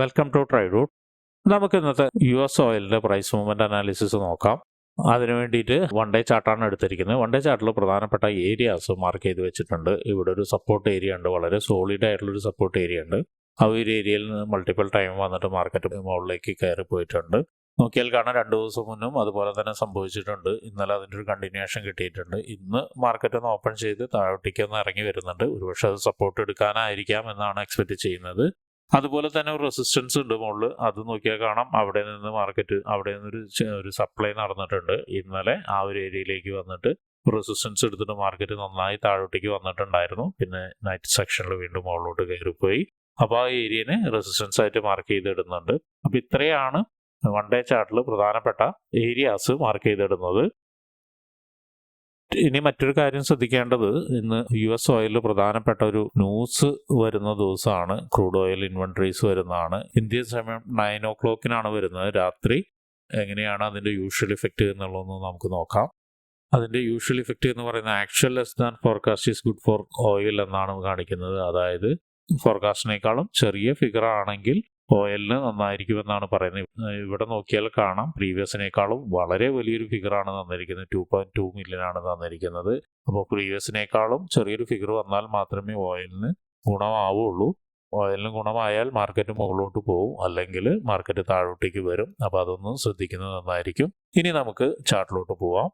Welcome to try root നമുക്ക് ഇന്നത്തെ U S ഓയിലിന്റെ പ്രൈസ് മൂവ്മെന്റ് അനാലിസിസ് നോക്കാം. അതിനു വേണ്ടിയിട്ട് വൺ ഡേ ചാർട്ടാണ് എടുത്തിരിക്കുന്നത്. വൺ ഡേ ചാർട്ടിൽ പ്രധാനപ്പെട്ട ഏരിയാസ് മാർക്ക് ചെയ്ത് വെച്ചിട്ടുണ്ട്. ഇവിടെ ഒരു സപ്പോർട്ട് ഏരിയ ഉണ്ട്. വളരെ സോളിഡ് ആയിട്ടുള്ളൊരു സപ്പോർട്ട് ഏരിയ ഉണ്ട്. ആ ഒരു ഏരിയയിൽ നിന്ന് മൾട്ടിപ്പിൾ ടൈം വന്നിട്ട് മാർക്കറ്റ് മുകളിലേക്ക് കയറി പോയിട്ടുണ്ട്. നോക്കിയാൽ കാണാൻ രണ്ട് ദിവസം മുന്നും അതുപോലെ തന്നെ സംഭവിച്ചിട്ടുണ്ട്. ഇന്നലെ അതിന്റെ ഒരു കണ്ടിന്യൂഷൻ കിട്ടിയിട്ടുണ്ട്. ഇന്ന് മാർക്കറ്റ് ഒന്ന് ഓപ്പൺ ചെയ്ത് താഴോട്ടേക്ക് ഒന്ന് ഇറങ്ങി വരുന്നുണ്ട്. ഒരുപക്ഷെ അത് സപ്പോർട്ട് എടുക്കാനായിരിക്കാം എന്നാണ് എക്സ്പെക്ട് ചെയ്യുന്നത്. അതുപോലെ തന്നെ ഒരു റെസിസ്റ്റൻസ് ഉണ്ട് മുകളിൽ അത് നോക്കിയാൽ കാണാം. അവിടെ നിന്ന് മാർക്കറ്റ് അവിടെ നിന്നൊരു ഒരു സപ്ലൈ നടന്നിട്ടുണ്ട്. ഇന്നലെ ആ ഒരു ഏരിയയിലേക്ക് വന്നിട്ട് റെസിസ്റ്റൻസ് എടുത്തിട്ട് മാർക്കറ്റ് നന്നായി താഴോട്ടേക്ക് വന്നിട്ടുണ്ടായിരുന്നു. പിന്നെ നൈറ്റ് സെക്ഷനിൽ വീണ്ടും മുകളിലോട്ട് കയറിപ്പോയി. അപ്പോൾ ആ ഏരിയനെ റെസിസ്റ്റൻസ് ആയിട്ട് മാർക്ക് ചെയ്തിടുന്നുണ്ട്. അപ്പോൾ ഇത്രയാണ് വൺ ഡേ ചാർട്ടിൽ പ്രധാനപ്പെട്ട ഏരിയാസ് മാർക്ക് ചെയ്തിടുന്നത്. ഇനി മറ്റൊരു കാര്യം ശ്രദ്ധിക്കേണ്ടത് ഇന്ന് യു എസ് ഓയിലിൽ പ്രധാനപ്പെട്ട ഒരു ന്യൂസ് വരുന്ന ദിവസമാണ്. ക്രൂഡ് ഓയിൽ ഇൻവെൻട്രീസ് വരുന്നതാണ്. ഇന്ത്യൻ സമയം നയൻ ഓ ക്ലോക്കിനാണ് വരുന്നത്. രാത്രി എങ്ങനെയാണ് അതിന്റെ യൂഷ്വൽ ഇഫക്റ്റ് എന്നുള്ളതെന്ന് നമുക്ക് നോക്കാം. അതിന്റെ യൂഷ്വൽ ഇഫക്റ്റ് എന്ന് പറയുന്ന actual less than forecast is good for oil എന്നാണ് കാണിക്കുന്നത്. അതായത് ഫോർകാസ്റ്റിനേക്കാളും ചെറിയ ഫിഗർ ആണെങ്കിൽ ഓയിലിന് നന്നായിരിക്കുമെന്നാണ് പറയുന്നത്. ഇവ- ഇവിടെ നോക്കിയാൽ കാണാം. പ്രീവിയസിനേക്കാളും വളരെ വലിയൊരു ഫിഗറാണ് തന്നിരിക്കുന്നത്. ടു പോയിന്റ് ടു മില്യൺ ആണ് തന്നിരിക്കുന്നത്. അപ്പോൾ പ്രീവിയസിനേക്കാളും ചെറിയൊരു ഫിഗർ വന്നാൽ മാത്രമേ ഓയിലിന് ഗുണമാവുള്ളൂ. ഓയിലിന് ഗുണമായാൽ മാർക്കറ്റ് മുകളിലോട്ട് പോകും അല്ലെങ്കിൽ മാർക്കറ്റ് താഴോട്ടേക്ക് വരും. അപ്പോൾ അതൊന്നും ശ്രദ്ധിക്കുന്നത് നന്നായിരിക്കും. ഇനി നമുക്ക് ചാർട്ടിലോട്ട് പോവാം.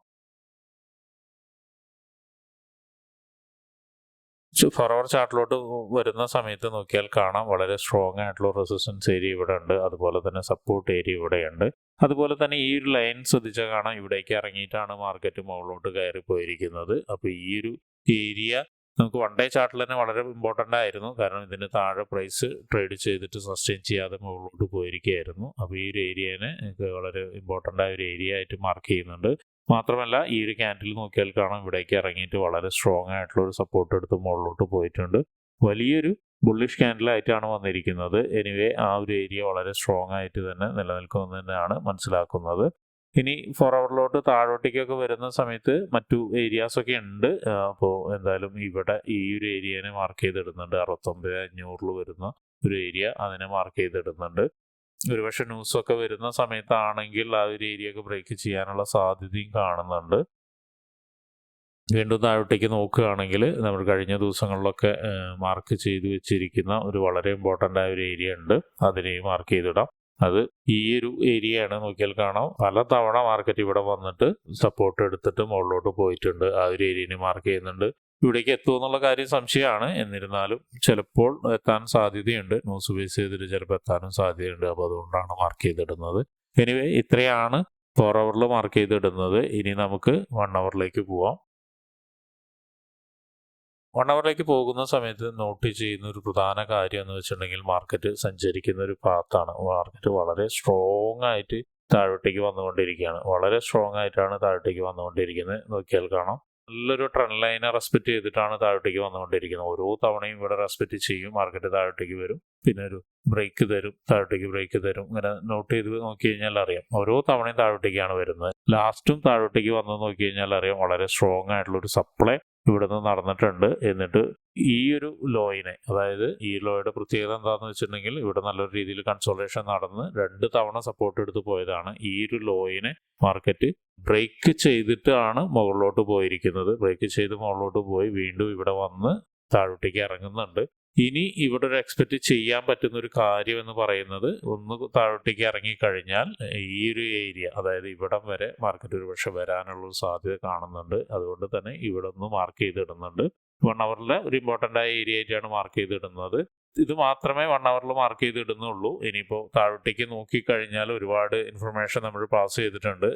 ഫോർവർ ചാർട്ടിലോട്ട് വരുന്ന സമയത്ത് നോക്കിയാൽ കാണാം വളരെ സ്ട്രോങ് ആയിട്ടുള്ള റെസിസ്റ്റൻസ് ഏരിയ ഇവിടെ ഉണ്ട്. അതുപോലെ തന്നെ സപ്പോർട്ട് ഏരിയ ഇവിടെയുണ്ട് അതുപോലെ തന്നെ ഈ ഒരു ലൈൻ ശ്രദ്ധിച്ചാൽ കാണാം ഇവിടേക്ക് ഇറങ്ങിയിട്ടാണ് മാർക്കറ്റ് മുകളിലോട്ട് കയറി പോയിരിക്കുന്നത്. അപ്പോൾ ഈ ഒരു ഏരിയ നമുക്ക് വൺ ഡേ ചാർട്ടിൽ തന്നെ വളരെ ഇമ്പോർട്ടന്റ് ആയിരുന്നു. കാരണം ഇതിന് താഴെ പ്രൈസ് ട്രേഡ് ചെയ്തിട്ട് സസ്റ്റെയിൻ ചെയ്യാതെ മുകളിലോട്ട് പോയിരിക്കുകയായിരുന്നു. അപ്പോൾ ഈ ഒരു ഏരിയനെ വളരെ ഇമ്പോർട്ടന്റ് ആയ ഒരു ഏരിയ ആയിട്ട് മാർക്ക് ചെയ്യുന്നുണ്ട്. മാത്രമല്ല ഈ ഒരു ക്യാൻഡിൽ നോക്കിയാൽ കാണാം ഇവിടേക്ക് ഇറങ്ങിയിട്ട് വളരെ സ്ട്രോങ് ആയിട്ടുള്ള ഒരു സപ്പോർട്ട് എടുത്ത് മുകളിലോട്ട് പോയിട്ടുണ്ട്. വലിയൊരു ബുള്ളിഷ് ക്യാൻഡിലായിട്ടാണ് വന്നിരിക്കുന്നത്. എനിവേ ആ ഒരു ഏരിയ വളരെ സ്ട്രോങ് ആയിട്ട് തന്നെ നിലനിൽക്കുമെന്ന് തന്നെയാണ് മനസ്സിലാക്കുന്നത്. ഇനി ഫോർ അവറിലോട്ട് താഴോട്ടേക്കൊക്കെ വരുന്ന സമയത്ത് മറ്റു ഏരിയാസൊക്കെ ഉണ്ട്. അപ്പോൾ എന്തായാലും ഇവിടെ ഈ ഒരു ഏരിയനെ മാർക്ക് ചെയ്തിടുന്നുണ്ട്. അറുപത്തൊമ്പത് അഞ്ഞൂറിൽ വരുന്ന ഒരു ഏരിയ അതിനെ മാർക്ക് ചെയ്തിടുന്നുണ്ട്. ഒരുപക്ഷെ ന്യൂസൊക്കെ വരുന്ന സമയത്താണെങ്കിൽ ആ ഒരു ഏരിയ ഒക്കെ ബ്രേക്ക് ചെയ്യാനുള്ള സാധ്യതയും കാണുന്നുണ്ട്. വീണ്ടും താഴോട്ടേക്ക് നോക്കുകയാണെങ്കിൽ നമ്മൾ കഴിഞ്ഞ ദിവസങ്ങളിലൊക്കെ മാർക്ക് ചെയ്ത് വെച്ചിരിക്കുന്ന ഒരു വളരെ ഇമ്പോർട്ടന്റ് ആയ ഒരു ഏരിയ ഉണ്ട്. അതിനെയും മാർക്ക് ചെയ്തിടാം. അത് ഈ ഒരു ഏരിയയാണ്. നോക്കിയാൽ കാണാം. പല തവണ മാർക്കറ്റ് ഇവിടെ വന്നിട്ട് സപ്പോർട്ട് എടുത്തിട്ട് മുകളിലോട്ട് പോയിട്ടുണ്ട്. ആ ഒരു ഏരിയനെ മാർക്ക് ചെയ്യുന്നുണ്ട്. ഇവിടേക്ക് എത്തുമെന്നുള്ള കാര്യം സംശയമാണ്. എന്നിരുന്നാലും ചിലപ്പോൾ എത്താൻ സാധ്യതയുണ്ട്. ന്യൂസ് ബേസ് ചെയ്തിട്ട് ചിലപ്പോൾ എത്താനും സാധ്യതയുണ്ട്. അപ്പോൾ അതുകൊണ്ടാണ് മാർക്ക് ചെയ്തിടുന്നത്. എനിവേ ഇത്രയാണ് ഫോർ അവറിൽ മാർക്ക് ചെയ്തിടുന്നത്. ഇനി നമുക്ക് വൺ അവറിലേക്ക് പോവാം. വൺ അവറിലേക്ക് പോകുന്ന സമയത്ത് നോട്ട് ചെയ്യുന്ന ഒരു പ്രധാന കാര്യം എന്ന് വെച്ചിട്ടുണ്ടെങ്കിൽ മാർക്കറ്റ് സഞ്ചരിക്കുന്ന ഒരു പാത്താണ് മാർക്കറ്റ് വളരെ സ്ട്രോങ് ആയിട്ട് താഴോട്ടേക്ക് വന്നുകൊണ്ടിരിക്കുകയാണ്. വളരെ സ്ട്രോങ് ആയിട്ടാണ് താഴോട്ടേക്ക് വന്നുകൊണ്ടിരിക്കുന്നത്. നോക്കിയാൽ കാണാം. നല്ലൊരു ട്രെൻഡ് ലൈനെ റെസ്പെക്ട് ചെയ്തിട്ടാണ് താഴോട്ടേക്ക് വന്നുകൊണ്ടിരിക്കുന്നത്. ഓരോ തവണയും ഇവിടെ റെസ്പെക്ട് ചെയ്യും മാർക്കറ്റ് താഴോട്ടേക്ക് വരും പിന്നെ ഒരു ബ്രേക്ക് തരും താഴോട്ടേക്ക് ബ്രേക്ക് തരും. ഇങ്ങനെ നോട്ട് ചെയ്ത് നോക്കി കഴിഞ്ഞാൽ അറിയാം. ഓരോ തവണയും താഴോട്ടേക്കാണ് വരുന്നത്. ലാസ്റ്റും താഴോട്ടേക്ക് വന്നത് നോക്കി കഴിഞ്ഞാൽ അറിയാം. വളരെ സ്ട്രോങ് ആയിട്ടുള്ള ഒരു സപ്ലൈ ഇവിടുന്ന് നടന്നിട്ടുണ്ട്. എന്നിട്ട് ഈ ഒരു ലോയിനെ അതായത് ഈ ലോയുടെ പ്രത്യേകത എന്താണെന്ന് വെച്ചിട്ടുണ്ടെങ്കിൽ ഇവിടെ നല്ലൊരു രീതിയിൽ കൺസോളേഷൻ നടന്ന് രണ്ട് തവണ സപ്പോർട്ട് എടുത്ത് പോയതാണ് ഈ ഒരു ലോയിനെ മാർക്കറ്റ് ബ്രേക്ക് ചെയ്തിട്ടാണ് മുകളിലോട്ട് പോയിരിക്കുന്നത്. ബ്രേക്ക് ചെയ്ത് മുകളിലോട്ട് പോയി വീണ്ടും ഇവിടെ വന്ന് താഴോട്ടേക്ക് ഇറങ്ങുന്നുണ്ട്. ഇനി ഇവിടെ ഒരു എക്സ്പെക്ട് ചെയ്യാൻ പറ്റുന്ന ഒരു കാര്യം എന്ന് പറയുന്നത് ഒന്ന് താഴോട്ടേക്ക് ഇറങ്ങിക്കഴിഞ്ഞാൽ ഈ ഒരു ഏരിയ അതായത് ഇവിടം വരെ മാർക്കറ്റ് ഒരുപക്ഷെ വരാനുള്ള സാധ്യത കാണുന്നുണ്ട്. അതുകൊണ്ട് തന്നെ ഇവിടെ ഒന്ന് മാർക്ക് ചെയ്തിടുന്നുണ്ട്. വൺ അവറിൽ ഒരു ഇമ്പോർട്ടന്റ് ആയ ഏരിയ ആയിട്ടാണ് മാർക്ക് ചെയ്തിടുന്നത്. ഇത് മാത്രമേ വൺ അവറിൽ മാർക്ക് ചെയ്തിടുന്നുള്ളൂ. ഇനിയിപ്പോൾ താഴോട്ടേക്ക് നോക്കിക്കഴിഞ്ഞാൽ ഒരുപാട് ഇൻഫർമേഷൻ നമ്മൾ പാസ് ചെയ്തിട്ടുണ്ട്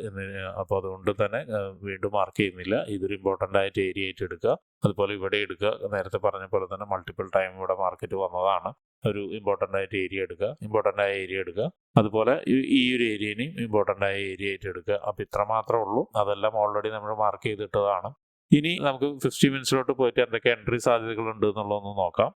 അപ്പോൾ അതുകൊണ്ട് തന്നെ വീണ്ടും മാർക്ക് ചെയ്യുന്നില്ല. ഇതൊരു ഇമ്പോർട്ടന്റ് ആയിട്ട് ഏരിയ ആയിട്ട് എടുക്കുക. അതുപോലെ ഇവിടെ എടുക്കുക. നേരത്തെ പറഞ്ഞ പോലെ തന്നെ മൾട്ടിപ്പിൾ ടൈം ഇവിടെ മാർക്കറ്റ് വന്നതാണ്. ഒരു ഇമ്പോർട്ടന്റ് ആയിട്ട് ഏരിയ എടുക്കുക. ഇമ്പോർട്ടന്റ് ആയ ഏരിയ എടുക്കുക. അതുപോലെ ഈ ഒരു ഏരിയനെയും ഇമ്പോർട്ടന്റ് ആയ ഏരിയ ആയിട്ട് എടുക്കുക. അപ്പോൾ ഇത്ര മാത്രമേ ഉള്ളൂ. അതെല്ലാം ഓൾറെഡി നമ്മൾ മാർക്ക് ചെയ്തിട്ടതാണ്. ഇനി നമുക്ക് ഫിഫ്റ്റി മിനിറ്റ്സിലോട്ട് പോയിട്ട് എന്തൊക്കെ എൻട്രി സാധ്യതകളുണ്ട് എന്നുള്ളതൊന്ന് നോക്കാം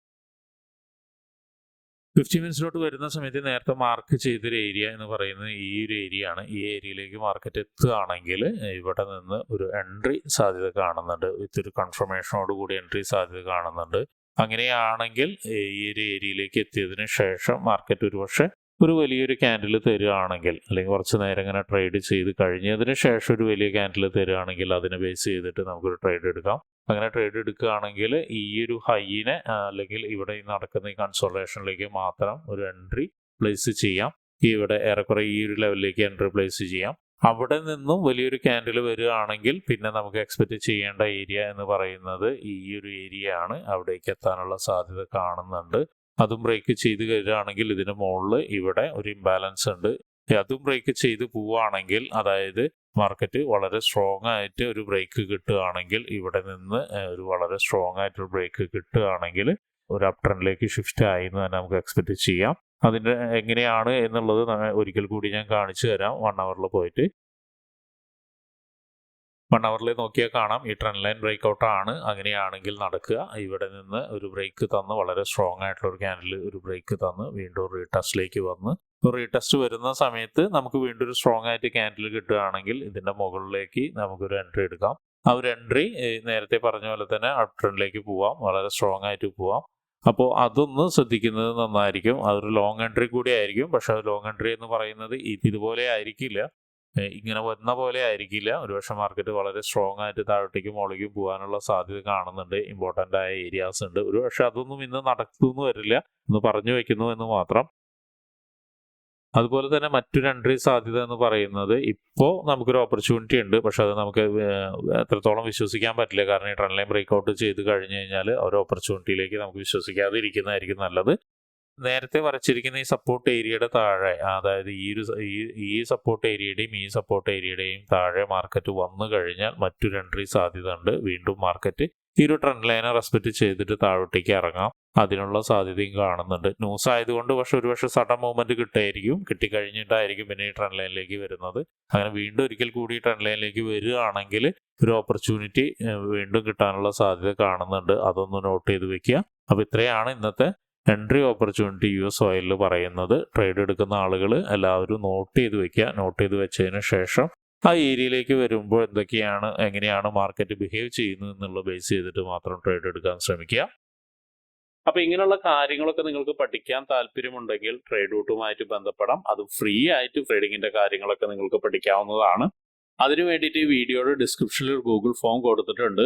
ഫിഫ്റ്റി മിനിറ്റ്സിലോട്ട് വരുന്ന സമയത്ത് നേരത്തെ മാർക്ക് ചെയ്തൊരു ഏരിയ എന്ന് പറയുന്നത് ഈ ഒരു ഏരിയ ആണ്. ഈ ഏരിയയിലേക്ക് മാർക്കറ്റ് എത്തുകയാണെങ്കിൽ ഇവിടെ നിന്ന് ഒരു എൻട്രി സാധ്യത കാണുന്നുണ്ട്. വിത്ത് ഒരു കൺഫർമേഷനോട് കൂടി എൻട്രി സാധ്യത കാണുന്നുണ്ട്. അങ്ങനെയാണെങ്കിൽ ഈ ഒരു ഏരിയയിലേക്ക് എത്തിയതിന് ശേഷം മാർക്കറ്റ് ഒരുപക്ഷെ ഒരു വലിയൊരു ക്യാൻഡിൽ തരികയാണെങ്കിൽ അല്ലെങ്കിൽ കുറച്ച് നേരം ഇങ്ങനെ ട്രേഡ് ചെയ്ത് കഴിഞ്ഞതിന് ശേഷം ഒരു വലിയ ക്യാൻഡിൽ തരികയാണെങ്കിൽ അതിനെ ബേസ് ചെയ്തിട്ട് നമുക്കൊരു ട്രേഡ് എടുക്കാം. അങ്ങനെ ട്രേഡ് എടുക്കുകയാണെങ്കിൽ ഈ ഒരു ഹൈനെ അല്ലെങ്കിൽ ഇവിടെ നടക്കുന്ന ഈ കൺസോൾട്ടേഷനിലേക്ക് മാത്രം ഒരു എൻട്രി പ്ലേസ് ചെയ്യാം. ഇവിടെ ഏറെക്കുറെ ഈ ഒരു ലെവലിലേക്ക് എൻട്രി പ്ലേസ് ചെയ്യാം. അവിടെ നിന്നും വലിയൊരു ക്യാൻഡിൽ വരികയാണെങ്കിൽ പിന്നെ നമുക്ക് എക്സ്പെക്ട് ചെയ്യേണ്ട ഏരിയ എന്ന് പറയുന്നത് ഈ ഒരു ഏരിയ ആണ്. അവിടേക്ക് എത്താനുള്ള സാധ്യത കാണുന്നുണ്ട്. അതും ബ്രേക്ക് ചെയ്ത് കയറുകയാണെങ്കിൽ ഇതിന് മുകളിൽ ഇവിടെ ഒരു ഇംബാലൻസ് ഉണ്ട്. അതും ബ്രേക്ക് ചെയ്ത് പോവുകയാണെങ്കിൽ അതായത് മാർക്കറ്റ് വളരെ സ്ട്രോങ് ആയിട്ട് ഒരു ബ്രേക്ക് കിട്ടുകയാണെങ്കിൽ ഇവിടെ നിന്ന് ഒരു വളരെ സ്ട്രോങ് ആയിട്ടൊരു ബ്രേക്ക് കിട്ടുകയാണെങ്കിൽ ഒരു അപ് ട്രെൻഡിലേക്ക് ഷിഫ്റ്റ് ആയി എന്ന് തന്നെ നമുക്ക് എക്സ്പെക്ട് ചെയ്യാം. അതിന്റെ എങ്ങനെയാണ് എന്നുള്ളത് ഒരിക്കൽ കൂടി ഞാൻ കാണിച്ചു തരാം. വൺ അവറിൽ പോയിട്ട്. വൺ അവറിൽ നോക്കിയാൽ കാണാം. ഈ ട്രെൻഡ് ലൈൻ ബ്രേക്ക് ഔട്ട് ആണ്. അങ്ങനെയാണെങ്കിൽ നടക്കുക. ഇവിടെ നിന്ന് ഒരു ബ്രേക്ക് തന്ന് വളരെ സ്ട്രോങ് ആയിട്ടുള്ള ഒരു ക്യാൻഡിൽ ഒരു ബ്രേക്ക് തന്ന് വീണ്ടും റീടെസ്റ്റിലേക്ക് വന്ന്. റീടെസ്റ്റ് വരുന്ന സമയത്ത് നമുക്ക് വീണ്ടും ഒരു സ്ട്രോങ് ആയിട്ട് ക്യാൻഡിൽ കിട്ടുകയാണെങ്കിൽ ഇതിന്റെ മുകളിലേക്ക് നമുക്കൊരു എൻട്രി എടുക്കാം. ആ ഒരു എൻട്രി നേരത്തെ പറഞ്ഞ പോലെ തന്നെ അപ് ട്രെൻഡിലേക്ക് പോവാം. വളരെ സ്ട്രോങ് ആയിട്ട് പോവാം. അപ്പോൾ അതൊന്ന് ശ്രദ്ധിക്കുന്നത് നന്നായിരിക്കും. അതൊരു ലോങ് എൻട്രി കൂടി ആയിരിക്കും. പക്ഷെ അത് ലോങ് എൻട്രി എന്ന് പറയുന്നത് ഇതുപോലെ ആയിരിക്കില്ല. ഇങ്ങനെ വന്ന പോലെ ആയിരിക്കില്ല. ഒരുപക്ഷെ മാർക്കറ്റ് വളരെ സ്ട്രോങ് ആയിട്ട് താഴോട്ടേക്ക് മുകളിലേക്ക് പോകാനുള്ള സാധ്യത കാണുന്നുണ്ട്. ഇമ്പോർട്ടന്റ് ആയ ഏരിയാസ് ഉണ്ട്. ഒരുപക്ഷെ അതൊന്നും ഇന്ന് നടക്കുമെന്ന് വരില്ല. എന്ന് പറഞ്ഞു വെക്കുന്നു എന്ന് മാത്രം. അതുപോലെ തന്നെ മറ്റൊരു എൻട്രി സാധ്യത എന്ന് പറയുന്നത് ഇപ്പോൾ നമുക്കൊരു ഓപ്പർച്യൂണിറ്റി ഉണ്ട്. പക്ഷെ അത് നമുക്ക് എത്രത്തോളം വിശ്വസിക്കാൻ പറ്റില്ല. കാരണം ഈ ട്രെൻഡ് ലൈൻ ബ്രേക്ക് ഔട്ട് ചെയ്ത് കഴിഞ്ഞ് കഴിഞ്ഞാൽ ഒരു ഓപ്പർച്യൂണിറ്റിയിലേക്ക് നമുക്ക് വിശ്വസിക്കാതെ ഇരിക്കുന്നതായിരിക്കും നല്ലത്. നേരത്തെ വരച്ചിരിക്കുന്ന ഈ സപ്പോർട്ട് ഏരിയയുടെ താഴെ അതായത് ഈ ഒരു ഈ സപ്പോർട്ട് ഏരിയയുടെയും ഈ സപ്പോർട്ട് ഏരിയയുടെയും താഴെ മാർക്കറ്റ് വന്നു കഴിഞ്ഞാൽ മറ്റൊരു എൻട്രി സാധ്യത ഉണ്ട്. വീണ്ടും മാർക്കറ്റ് ഈ ഒരു ട്രെൻഡ് ലൈനെ റെസ്പെക്ട് ചെയ്തിട്ട് താഴോട്ടേക്ക് ഇറങ്ങാം. അതിനുള്ള സാധ്യതയും കാണുന്നുണ്ട്. ന്യൂസ് ആയതുകൊണ്ട് പക്ഷെ ഒരുപക്ഷെ സഡൻ മൂവ്മെന്റ് കിട്ടായിരിക്കും. കിട്ടിക്കഴിഞ്ഞിട്ടായിരിക്കും പിന്നെ ഈ ട്രെൻഡ് ലൈനിലേക്ക് വരുന്നത്. അങ്ങനെ വീണ്ടും ഒരിക്കൽ കൂടി ട്രെൻഡ് ലൈനിലേക്ക് വരികയാണെങ്കിൽ ഒരു ഓപ്പർച്യൂണിറ്റി വീണ്ടും കിട്ടാനുള്ള സാധ്യത കാണുന്നുണ്ട്. അതൊന്ന് നോട്ട് ചെയ്ത് വെക്കുക. അപ്പോൾ ഇത്രയാണ് ഇന്നത്തെ എൻട്രി ഓപ്പർച്യൂണിറ്റി യു എസ് ഓയിലിൽ പറയുന്നത് ട്രേഡ് എടുക്കുന്ന ആളുകൾ എല്ലാവരും നോട്ട് ചെയ്ത് വെക്കുക. നോട്ട് ചെയ്ത് വെച്ചതിന് ശേഷം ആ ഏരിയയിലേക്ക് വരുമ്പോൾ എന്തൊക്കെയാണ് എങ്ങനെയാണ് മാർക്കറ്റ് ബിഹേവ് ചെയ്യുന്നത് എന്നുള്ള ബേസ് ചെയ്തിട്ട് മാത്രം ട്രേഡ് എടുക്കാൻ ശ്രമിക്കുക. അപ്പൊ ഇങ്ങനെയുള്ള കാര്യങ്ങളൊക്കെ നിങ്ങൾക്ക് പഠിക്കാൻ താല്പര്യമുണ്ടെങ്കിൽ ട്രേഡ് റൂട്ടുമായിട്ട് ബന്ധപ്പെടാം. അത് ഫ്രീ ആയിട്ട് ട്രേഡിങ്ങിന്റെ കാര്യങ്ങളൊക്കെ നിങ്ങൾക്ക് പഠിക്കാവുന്നതാണ്. അതിനു വേണ്ടിയിട്ട് ഈ വീഡിയോയുടെ ഡിസ്ക്രിപ്ഷനിൽ ഒരു ഗൂഗിൾ ഫോം കൊടുത്തിട്ടുണ്ട്.